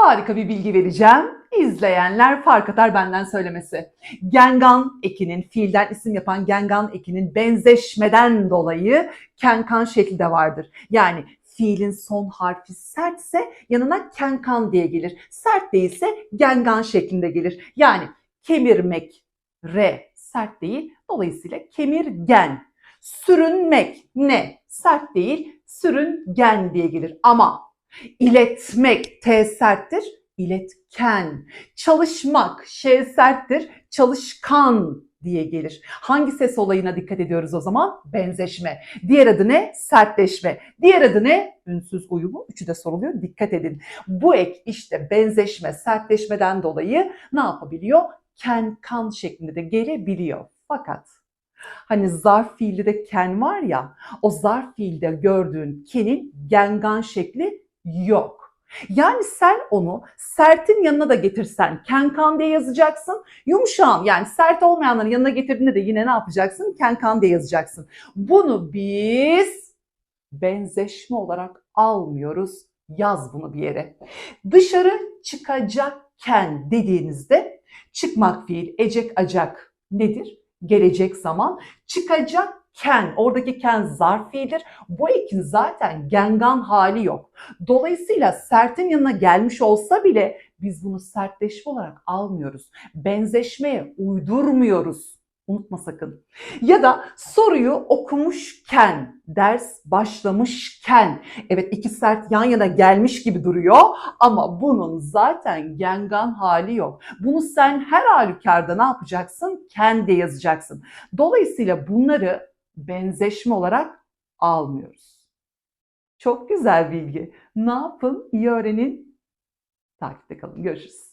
harika bir bilgi vereceğim. İzleyenler fark atar benden söylemesi. Gengan ekinin, fiilden isim yapan gengan ekinin benzeşmeden dolayı kenkan şekli de vardır. Yani fiilin son harfi sertse yanına kenkan diye gelir. Sert değilse gengan şeklinde gelir. Yani kemirmek, re sert değil. Dolayısıyla kemirgen. Sürünmek ne? Sert değil, sürüngen diye gelir. Ama iletmek T serttir, iletken. Çalışmak Ş serttir, çalışkan diye gelir. Hangi ses olayına dikkat ediyoruz o zaman? Benzeşme. Diğer adı ne? Sertleşme. Diğer adı ne? Ünsüz uyumu. Üçü de soruluyor. Dikkat edin. Bu ek işte benzeşme, sertleşmeden dolayı ne yapabiliyor? Ken, kan şeklinde de gelebiliyor. Fakat hani zarf fiili de ken var ya, o zarf fiilde gördüğün kenin gengan şekli yok. Yani sen onu sertin yanına da getirsen kenkan diye yazacaksın. Yumuşağın yani sert olmayanların yanına getirdiğinde de yine ne yapacaksın? Kenkan diye yazacaksın. Bunu biz benzeşme olarak almıyoruz. Yaz bunu bir yere. Dışarı çıkacakken dediğinizde çıkmak fiil, ecek acak nedir? Gelecek zaman. Çıkacakken, oradaki ken zarf. Bu ekin zaten gengan hali yok. Dolayısıyla sertin yanına gelmiş olsa bile biz bunu sertleşme olarak almıyoruz. Benzeşmeye uydurmuyoruz. Unutma sakın. Ya da soruyu okumuşken, ders başlamışken, evet iki sert yan yana gelmiş gibi duruyor ama bunun zaten gengan hali yok. Bunu sen her halükarda ne yapacaksın? Kendi yazacaksın. Dolayısıyla bunları benzeşme olarak almıyoruz. Çok güzel bilgi. Ne yapın? İyi öğrenin. Takipte kalın. Görüşürüz.